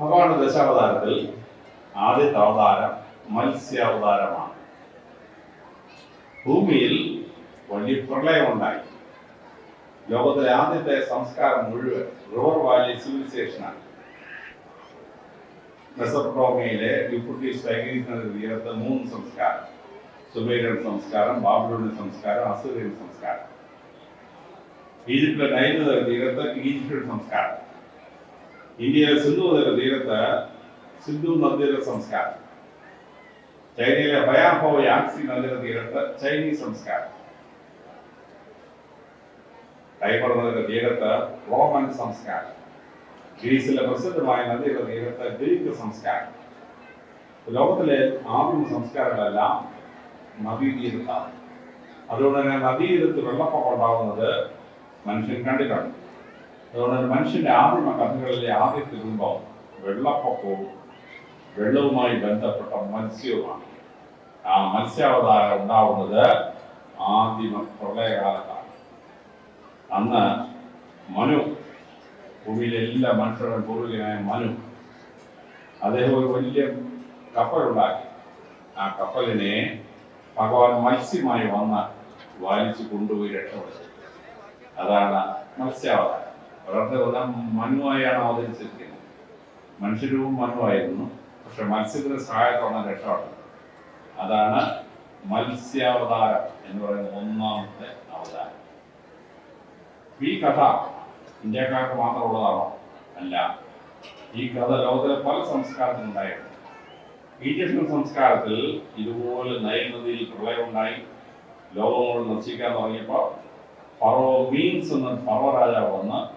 ഭഗവാന്റെ ദശാവതാരത്തിൽ ആദ്യത്തെ അവതാരം മത്സ്യാവതാരമാണ്. ഭൂമിയിൽ വലിയ പ്രളയമുണ്ടായി. ലോകത്തിലെ ആദ്യത്തെ സംസ്കാരം മുഴുവൻ റിവർ വാലി സിവിലൈസേഷനാണ് മെസോപ്പൊട്ടോമിയയിലെ യൂഫ്രട്ടീസ് ടൈഗ്രീസ് തീരത്ത് മൂന്ന് സംസ്കാരം. സുബേരൻ സംസ്കാരം ബാബിലോണിയൻ സംസ്കാരം അസുറിയൻ സംസ്കാരം. ഈജിപ്തിലെ നൈൽ തീരത്ത് ഈജിപ്ഷ്യൻ സംസ്കാരം. ഇന്ത്യയിലെ സിന്ധു തീരത്ത് സിന്ധു നദിയുടെ സംസ്കാരം. ചൈനയിലെ ഭയാഹോ യാക്സി നദിയുടെ തീരത്ത് ചൈനീസ് സംസ്കാരം. ടൈബർ നദിയുടെ തീരത്ത് റോമൻ സംസ്കാരം. ഗ്രീസിലെ പ്രസിദ്ധമായ നദിയുടെ തീരത്ത് ഗ്രീക്ക് സംസ്കാരം. ലോകത്തിലെ ആദിമ സംസ്കാരങ്ങളെല്ലാം നദീതീരത്താണ്. അതുകൊണ്ട് തന്നെ നദീതീരത്ത് വെള്ളപ്പൊക്കം ഉണ്ടാകുന്നത് മനുഷ്യൻ കണ്ടിട്ടുണ്ട്. അതുകൊണ്ട് തന്നെ മനുഷ്യന്റെ ആദിമ കഥകളിലെ ആദ്യത്തെ രൂപം വെള്ളപ്പൊക്കവും വെള്ളവുമായി ബന്ധപ്പെട്ട മത്സ്യവുമാണ്. ആ മത്സ്യാവതാരം ഉണ്ടാവുന്നത് ആദിമ പ്രളയകാലത്താണ്. അന്ന് മനു ഭൂമിയിലെ എല്ലാ മനുഷ്യരുടെ പൂർവികനായ മനു അദ്ദേഹം ഒരു വലിയ കപ്പലുണ്ടാക്കി ആ കപ്പലിനെ ഭഗവാൻ മത്സ്യമായി വന്ന് വലിച്ചു കൊണ്ടുപോയി രക്ഷപ്പെടുത്തി അതാണ് മത്സ്യാവതാരം. അവരുടെ ഉദാഹരണം മനുവായാണ് അവതരിച്ചിരിക്കുന്നത്. മനുഷ്യരൂപം മനുവായിരുന്നു. പക്ഷെ മത്സ്യത്തിന്റെ സഹായത്തോടെ രക്ഷപ്പെട്ടത് അതാണ് മത്സ്യാവതാരം എന്ന് പറയുന്ന ഒന്നാമത്തെ അവതാരം. ഈ കഥ ഇന്ത്യക്കാർക്ക് മാത്രമുള്ളതാണോ? അല്ല. ഈ കഥ ലോകത്തിലെ പല സംസ്കാരത്തിലുണ്ടായിരുന്നു ഈജിപ്ഷ്യൻ സംസ്കാരത്തിൽ ഇതുപോലെ നൈൽ നദിയിൽ പ്രളയമുണ്ടായി. ലോകം മുഴുവൻ നശിക്കാൻ തുടങ്ങിയപ്പോൾ ഫറോ മീൻസ് എന്ന ഫറോ രാജാവ് വന്ന്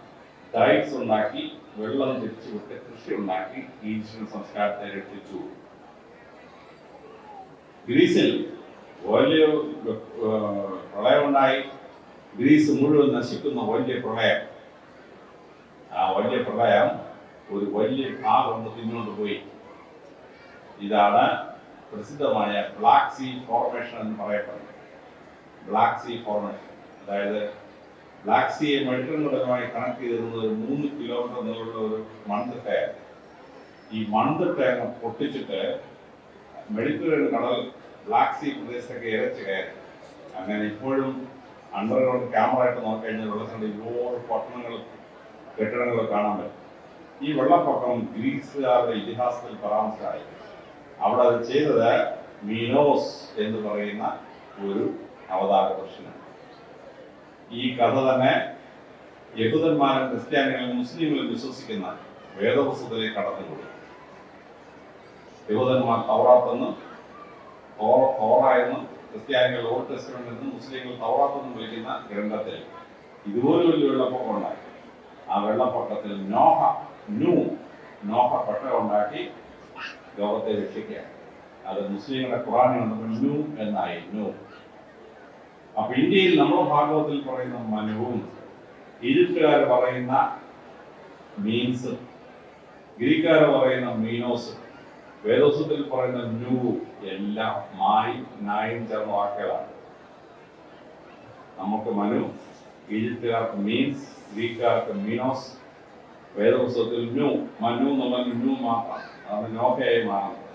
ഡൈറ്റ്സ് ഉണ്ടാക്കി വെള്ളം തിരിച്ചുവിട്ട് കൃഷി ഉണ്ടാക്കി ഈജിപ്ഷ്യൻ സംസ്കാരത്തെ രക്ഷിച്ചു. ഗ്രീസിൽ വലിയ പ്രളയമുണ്ടായി ഗ്രീസ് മുഴുവൻ നശിക്കുന്ന വലിയ പ്രളയം. ആ വലിയ പ്രളയം ഒരു വലിയ ഭാഗം തിന്നുകൊണ്ട് പോയി. ഇതാണ് പ്രസിദ്ധമായ ബ്ലാക്ക് സീ ഫോർമേഷൻ എന്ന് പറയപ്പെടുന്നത്. Black Sea formation. അതായത് ബ്ലാക്ക് സീയെ മെഡിറ്ററേനിയൻ കണക്ട് ചെയ്തിരുന്നത് മൂന്ന് കിലോമീറ്റർ നീളമുള്ള ഒരു മൺതിട്ടയാണ് ഈ മൺതിട്ട പൊട്ടിച്ചിട്ട് മെഡിറ്ററേനിയൻ കടൽ ബ്ലാക്ക് സീ പ്രദേശത്തൊക്കെ ഇരച്ച് കയറി. അങ്ങനെ ഇപ്പോഴും അണ്ടർഗ്രൗണ്ട് ക്യാമറ ആയിട്ട് നോക്കിക്കഴിഞ്ഞാൽ വെള്ളത്തിന്റെ ഒരുപാട് പട്ടണങ്ങളും കെട്ടിടങ്ങളും കാണാൻ പറ്റും. ഈ വെള്ളപ്പൊക്കം ഗ്രീസുകാരുടെ ഇതിഹാസത്തിൽ പരാമർശമായി. അവിടെ അത് ചെയ്തത് മീനോസ് എന്ന് പറയുന്ന ഒരു അവതാര പുരുഷനാണ് ഈ കഥ തന്നെ യഹൂദന്മാരും ക്രിസ്ത്യാനികളും മുസ്ലിങ്ങളും വിശ്വസിക്കുന്ന വേദപുസ്തകത്തിലേക്ക് കടന്നുകൂടി. യഹൂദന്മാർ തൗറാത്തെന്നും ഹോറായെന്നും ക്രിസ്ത്യാനികൾ ഓൾഡ് ടെസ്റ്റ്മെന്റ് എന്നും മുസ്ലിങ്ങൾ തവറാത്തെന്നും വിളിക്കുന്ന ഗ്രന്ഥത്തിൽ ഇതുപോലെ വലിയ വെള്ളപ്പൊക്കം ഉണ്ടായി. ആ വെള്ളപ്പൊക്കത്തിൽ നോഹ നൂ നോഹ പട്ട ഉണ്ടാക്കി ലോകത്തെ രക്ഷിക്കുക അത് മുസ്ലിങ്ങളുടെ ഖുറാനിൽ നിന്ന് നൂ എന്നായി നൂ. അപ്പൊ ഇന്ത്യയിൽ നമ്മുടെ ഭാഗവത്തിൽ പറയുന്ന മനുവും ഈജിപ്തുകാർ പറയുന്ന മീൻസ് ഗ്രീക്കാർ പറയുന്ന മീനോസ് വേദോസത്തിൽ പറയുന്ന ന്യൂ എല്ലാം മായി നായും ചേർന്ന വാക്കുകളാണ്. നമുക്ക് മനു ഈജിപ്തുകാർക്ക് മീൻസ് ഗ്രീക്കുകാർക്ക് മീനോസ് വേദോസത്തിൽ ന്യൂ മനു എന്നുള്ള ന്യൂ മാത്രം. അത് നോഹയായി മാറുന്നത്.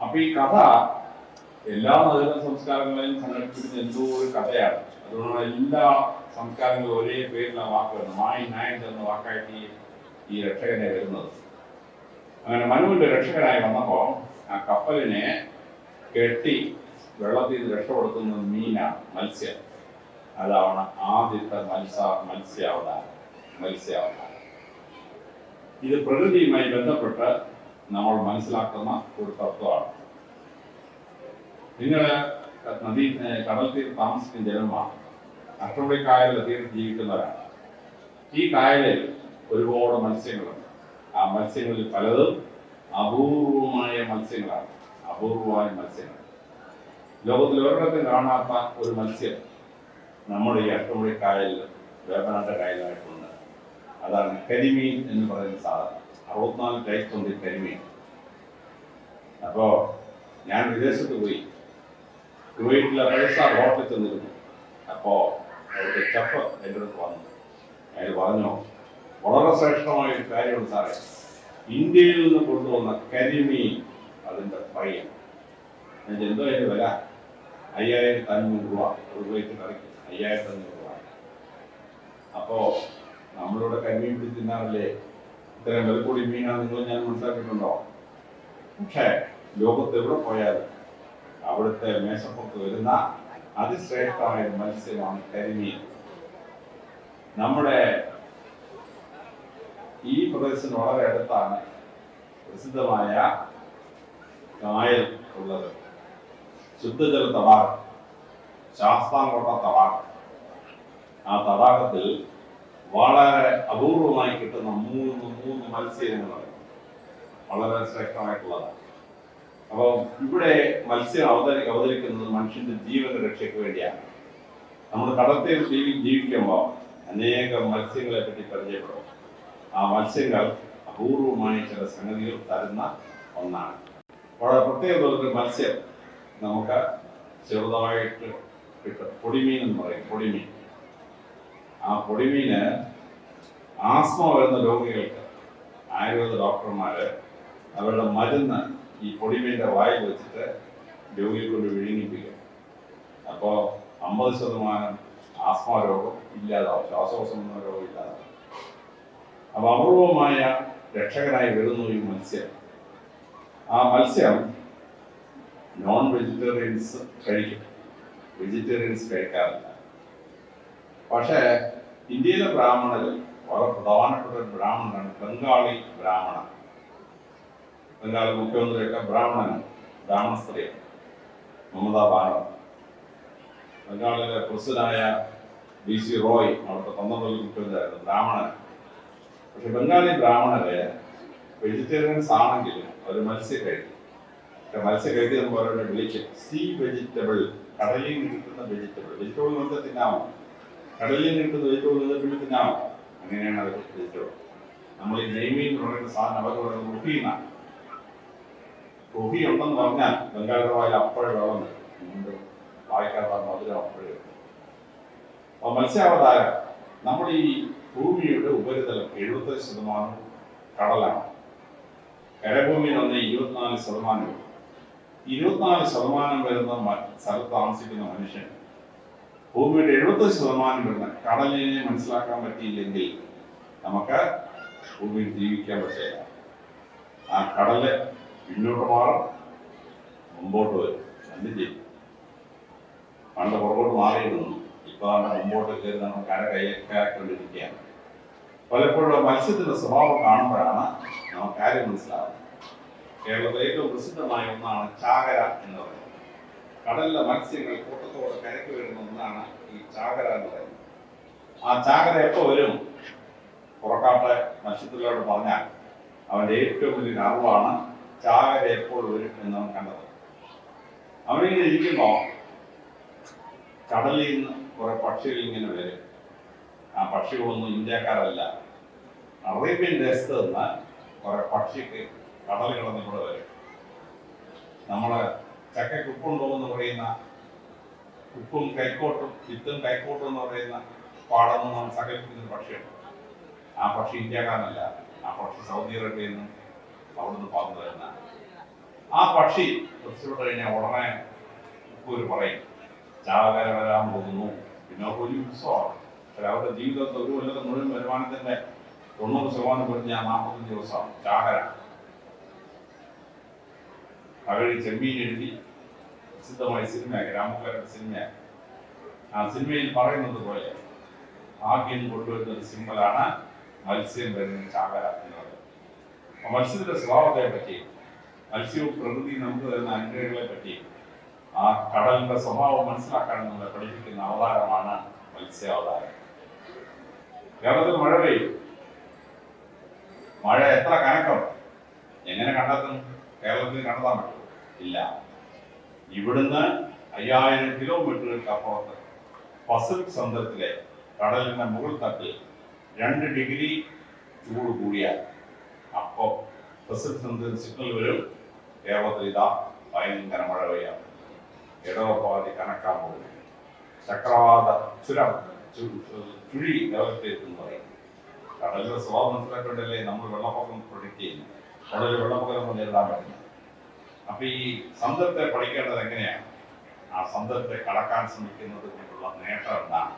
അപ്പൊ ഈ കഥ എല്ലാ നദിക സംസ്കാരങ്ങളെയും സംഘടിപ്പിക്കുന്ന എന്തോ ഒരു കഥയാണ്. അതുകൊണ്ടാണ് എല്ലാ സംസ്കാരങ്ങളും ഒരേ പേരിലുള്ള വാക്ക് വരുന്നത്. മായി നായൻ എന്ന വാക്കായിട്ട് ഈ രക്ഷകനെ വരുന്നത്. അങ്ങനെ മനുവിന്റെ രക്ഷകനായി വന്നപ്പോ ആ കപ്പലിനെ കെട്ടി വെള്ളത്തിൽ നിന്ന് രക്ഷപ്പെടുത്തുന്ന മീനാണ് മത്സ്യം. അതാണ് ആദ്യത്തെ മത്സ മത്സ്യാവതാരം. മത്സ്യാവതാരം. ഇത് പ്രകൃതിയുമായി ബന്ധപ്പെട്ട് നമ്മൾ മനസ്സിലാക്കുന്ന ഒരു തത്വമാണ്. നിങ്ങൾ നദി കടൽ താമസിക്കുന്ന ജനമാണ് അഷ്ടമുടി കായലിൽ തീരത്ത് ജീവിക്കുന്നവരാണ്. ഈ കായലിൽ ഒരുപാട് മത്സ്യങ്ങളുണ്ട്. ആ മത്സ്യങ്ങളിൽ പലതും അപൂർവമായ മത്സ്യങ്ങളാണ്. അപൂർവമായ മത്സ്യങ്ങൾ. ലോകത്തിൽ ഒരിടത്തും കാണാത്ത ഒരു മത്സ്യം നമ്മുടെ ഈ അഷ്ടമുടി കായലിൽ വേപ്പനാട്ട കായലായിട്ടുണ്ട് അതാണ് കരിമീൻ എന്ന് പറയുന്ന സാധനം. അറുപത്തിനാല് ടൈപ്പ് ഉണ്ട് കരിമീൻ. അപ്പോ ഞാൻ വിദേശത്ത് പോയി. കുവൈറ്റിലെ സ്റ്റാർ ഹോട്ടലിൽ ചെന്നിരുന്നു അപ്പോ അവിടുത്തെ ചെഫ് എന്റെ അടുത്ത് വന്നു. അയാൾ പറഞ്ഞു വളരെ ശ്രേഷ്ഠമായ ഒരു കാര്യമാണ് സാറേ. ഇന്ത്യയിൽ നിന്ന് കൊണ്ടുവന്ന കരിമീൻ അതിന്റെ ഫ്രൈ അതിന്റെ എന്തോ അതിന്റെ വില? അയ്യായിരത്തി അഞ്ഞൂറ് രൂപ. ഒരു പ്ലേറ്റ് കറിക്ക് അയ്യായിരത്തി അഞ്ഞൂറ് രൂപ. അപ്പോ നമ്മളിവിടെ കരിമീൻ പിടിച്ച് തിന്നാറില്ലേ? ഇത്രയും വില കൂടി മീനാണ് നിങ്ങൾ ഞാൻ മനസ്സിലാക്കിയിട്ടുണ്ടോ? പക്ഷേ ലോകത്ത് എവിടെ പോയാലും അവിടുത്തെ മേശപ്പുറത്ത് വരുന്ന അതിശ്രേഷ്ഠമായ മത്സ്യമാണ് കരിമീൻ. നമ്മുടെ ഈ പ്രദേശത്തിന് വളരെ അടുത്താണ് പ്രസിദ്ധമായ കായൽ ഉള്ളത്. ശുദ്ധജല തടാകം. ശാസ്താംകോട്ട തടാകം. ആ തടാകത്തിൽ വളരെ അപൂർവമായി കിട്ടുന്ന മൂന്ന് മൂന്ന് മത്സ്യങ്ങളാണ് വളരെ ശ്രേഷ്ഠമായിട്ടുള്ളതാണ്. അപ്പോൾ ഇവിടെ മത്സ്യം അവതരി അവതരിക്കുന്നത് മനുഷ്യന്റെ ജീവന രക്ഷയ്ക്ക് വേണ്ടിയാണ്. നമ്മൾ കടത്തിൽ ജീവി ജീവിക്കുമ്പോൾ അനേകം മത്സ്യങ്ങളെ പറ്റി പരിചയപ്പെടും. ആ മത്സ്യങ്ങൾ അപൂർവമായ ചില സംഗതികൾ തരുന്ന ഒന്നാണ്. വളരെ പ്രത്യേക ഒരു മത്സ്യം നമുക്ക് ചെറുതായിട്ട് കിട്ടും. പൊടിമീൻ എന്ന് പറയും പൊടിമീൻ. ആ പൊടിമീന് ആസ്മ വരുന്ന രോഗികൾക്ക് ആയുർവേദ ഡോക്ടർമാര് അവരുടെ മരുന്ന് ഈ പൊടിമീന്റെ വായിൽ വെച്ചിട്ട് രോഗിയെ കൊണ്ട് വിഴുങ്ങിപ്പിക്കും. അപ്പോൾ അമ്പത് ശതമാനം ആസ്മ രോഗം ഇല്ലാതാവും എന്ന രോഗം ഇല്ലാതാവും. അപ്പൊ അപൂർവമായ രക്ഷകനായി വരുന്നു ഈ മത്സ്യം. ആ മത്സ്യം നോൺ വെജിറ്റേറിയൻസ് കഴിക്കും. വെജിറ്റേറിയൻസ് കഴിക്കാറില്ല. പക്ഷേ ഇന്ത്യയിലെ ബ്രാഹ്മണരിൽ വളരെ പ്രധാനപ്പെട്ട ഒരു ബ്രാഹ്മണനാണ് ബംഗാളി ബ്രാഹ്മണൻ. ബംഗാൾ മുഖ്യമന്ത്രിയൊക്കെ ബ്രാഹ്മണനാണ് ബ്രാഹ്മണ സ്ത്രീയാണ് മമതാ ബാനർജി. ബംഗാളിലെ പ്രസിഡന്റായ ബി സി റോയ് അവിടുത്തെ പന്ത്രണ്ട് മുഖ്യമന്ത്രിയായിരുന്നു ബ്രാഹ്മണൻ. പക്ഷെ ബംഗാളി ബ്രാഹ്മണരെ വെജിറ്റേറിയൻസ് ആണെങ്കിലും അവർ മത്സ്യം കഴിക്കും മത്സ്യം കഴിക്കുന്ന പോലെ വിളിച്ച് സീ വെജിറ്റബിൾ കടലിൽ നിന്ന് കിട്ടുന്ന വെജിറ്റബിൾ വെജിറ്റബിൾ നിങ്ങൾക്ക് തിന്നാമോ? കടലിൽ നിന്ന് കിട്ടുന്ന വെജിറ്റബിൾ നിങ്ങൾക്ക് തിന്നാമോ? അങ്ങനെയാണ് അവർ വെജിറ്റബിൾ നമ്മൾ ഈ നെയ്മീൻ പറയുന്ന സാധനം അവർ പറയുന്നത് റുഹീന്നാണ് റുഹി ഉണ്ടെന്ന് പറഞ്ഞാൽ ബംഗാളിയുടെ വായിൽ അപ്പോഴേ വെള്ളം വായിക്കാത്ത മധുരം അപ്പോഴേ അപ്പൊ മത്സ്യാവതാരം നമ്മുടെ ഈ ഭൂമിയുടെ ഉപരിതലം എഴുപത്തഞ്ച് ശതമാനം കടലാണ്. കരഭൂമിയിൽ വന്ന് ഇരുപത്തിനാല് ശതമാനം. ഇരുപത്തിനാല് ശതമാനം വരുന്ന സ്ഥലത്ത് താമസിക്കുന്ന മനുഷ്യൻ ഭൂമിയുടെ എഴുപത്തഞ്ച് ശതമാനം വരുന്ന കടലിനെ മനസ്സിലാക്കാൻ പറ്റിയില്ലെങ്കിൽ നമുക്ക് ഭൂമിയിൽ ജീവിക്കാൻ പറ്റില്ല. ആ കടൽ പിന്നോട്ട് മാറും. മുമ്പോട്ട് വരും. എന്ത് ചെയ്യും. പണ്ട് പുറകോട്ട് മാറിയിരുന്നു. ഇപ്പൊ മുമ്പോട്ട് കയറി നമ്മൾ കര കൈക്കൊണ്ടിരിക്കുകയാണ് പലപ്പോഴും മത്സ്യത്തിന്റെ സ്വഭാവം കാണുമ്പോഴാണ് നമുക്ക് കാര്യം മനസ്സിലാവുന്നത്. കേരളത്തിലെ ഏറ്റവും പ്രസിദ്ധമായ ഒന്നാണ് ചാകര എന്ന് പറയുന്നത്. കടലിലെ മത്സ്യങ്ങൾ കൂട്ടത്തോടെ കരയ്ക്ക് വരുന്ന ഒന്നാണ് ഈ ചാകര എന്ന് പറയുന്നത്. ആ ചാകര എപ്പോ വരും? പുറക്കാട്ടെ മത്സ്യത്തിലോട് പറഞ്ഞാൽ അവന്റെ ഏറ്റവും വലിയ അറിവാണ് ചാകര എപ്പോൾ വരും എന്ന് കണ്ടത് അവനിങ്ങനെ ഇരിക്കുമ്പോ കടലിൽ നിന്ന് കുറെ പക്ഷികൾ ഇങ്ങനെ വരും. ആ പക്ഷികളൊന്നും ഇന്ത്യക്കാരല്ല. അറേബ്യൻ ദേശത്ത് നിന്ന് കുറെ പക്ഷിക്ക് കടൽ കിടന്ന് ഇവിടെ വരും. നമ്മൾ ചക്കയ്ക്ക് ഉപ്പുണ്ടോ എന്ന് പറയുന്ന ഉപ്പും കൈക്കോട്ടും വിത്തും കൈക്കോട്ടും എന്ന് പറയുന്ന പാടം നാം സങ്കല്പിക്കുന്ന പക്ഷിയുണ്ട്. ആ പക്ഷി ഇന്ത്യക്കാരനല്ല. ആ പക്ഷി സൗദി അറേബ്യയിൽ നിന്ന് അവിടുന്ന് പാർന്നു വരുന്ന ആ പക്ഷി പ്രത്യക്ഷപ്പെട്ട് കഴിഞ്ഞാൽ ഉടനെ ഉപ്പൂര് പറയും ചാകര വരാൻ പോകുന്നു. പിന്നെ അവർക്ക് വലിയ ഉത്സവമാണ്. പക്ഷേ അവരുടെ ജീവിതത്തെ ഒരു കൊല്ലത്തെ മുഴുവൻ വരുമാനത്തിന്റെ തൊണ്ണൂറ് ശതമാനം ഞാൻ നാൽപ്പത്തഞ്ച് ദിവസമാണ്. ചാകര അവർ ചെമ്മീൻ എഴുതി പ്രസിദ്ധമായ സിനിമ ഗ്രാമക്കാരുടെ സിനിമ ആ സിനിമയിൽ പറയുന്നത് പോലെ ആദ്യം കൊണ്ടുവരുന്ന ഒരു സിമ്പലാണ് മത്സ്യം വരുന്ന ചാകര എന്ന് പറയുന്നത്. മത്സ്യത്തിന്റെ സ്വഭാവത്തെ പറ്റി മത്സ്യവും പ്രകൃതി നമുക്ക് തരുന്ന അനുഗ്രഹങ്ങളെ പറ്റി ആ കടലിന്റെ സ്വഭാവം മനസ്സിലാക്കാൻ നമ്മളെ പഠിപ്പിക്കുന്ന അവതാരമാണ് മത്സ്യാവതാരം. കേരളത്തിൽ മഴ പെയ്യും മഴ എത്ര കനക്കം? എങ്ങനെ കണ്ടെത്തും? കേരളത്തിൽ കണ്ടെത്താൻ പറ്റും ഇല്ല. ഇവിടുന്ന് അയ്യായിരം കിലോമീറ്ററുകൾക്ക് അപ്പുറത്ത് പസഫിക് സമുദ്രത്തിലെ കടലിന്റെ മുകൾ തട്ടിൽ രണ്ട് ഡിഗ്രി ചൂട് കൂടിയാൽ അപ്പോ സിഗ്നൽ വരും? കേരളത്തിൽ ഇതാ ഭയങ്കര മഴ പെയ്യാം ഇടവപ്പാതി കനക്കാൻ പോകുന്നു. ചക്രവാത ചുരം ചുഴി ലോകത്തേക്കെന്ന് പറയും. കടലിലെ സ്വഭാവം മനസ്സിലാക്കേണ്ടല്ലേ നമ്മൾ വെള്ളപ്പൊക്കം പ്രൊഡിക്റ്റ് ചെയ്യുന്നത് കടലിൽ വെള്ളപ്പൊക്കം നമ്മൾ നേരിടാൻ പറ്റില്ല. അപ്പൊ ഈ സന്ദർഭത്തെ പഠിക്കേണ്ടത് എങ്ങനെയാണ്? ആ സന്ദർഭത്തെ കടക്കാൻ ശ്രമിക്കുന്നത് കൊണ്ടുള്ള നേട്ടം എന്താണ്?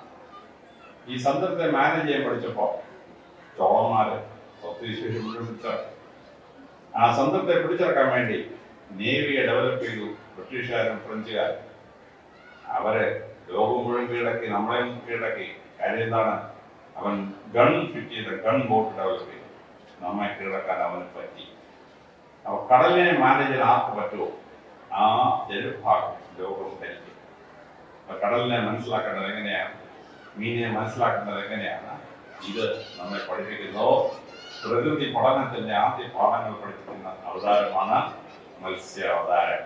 ഈ സന്ദർഭത്തെ മാനേജ് ചെയ്യാൻ പഠിച്ചപ്പോ ചോളന്മാര് സ്വത്തുവിശേഷം മുഴുവൻ ആ സമുദ്രത്തെ പിടിച്ചെടുക്കാൻ വേണ്ടി നേവിയെ ഡെവലപ്പ് ചെയ്തു ബ്രിട്ടീഷുകാരും ഫ്രഞ്ചുകാരും. അവരെ ലോകം മുഴുവൻ കീഴടക്കി നമ്മളെയും കീഴടക്കി. കാര്യം എന്താണ്? അവൻ ഗൺ ഫിറ്റ് ചെയ്ത ഗൺ ബോട്ട് ഡെവലപ്പ് ചെയ്തു. നമ്മെ കീഴടക്കാൻ അവന് പറ്റി. അപ്പൊ കടലിനെ മാനേജ് ചെയ്യാൻ ആർക്ക് പറ്റുമോ? ആ ജലഭാഗം ലോകം ഭരിക്കും അപ്പൊ കടലിനെ മനസ്സിലാക്കേണ്ടത് എങ്ങനെയാണ്? മീനിനെ മനസ്സിലാക്കേണ്ടത് എങ്ങനെയാണ്? ഇത് നമ്മെ പഠിപ്പിക്കുന്നു. പ്രകൃതി പഠനത്തിന്റെ ആദ്യ പാഠങ്ങൾ പഠിപ്പിക്കുന്ന അവതാരമാണ് മത്സ്യ അവതാരം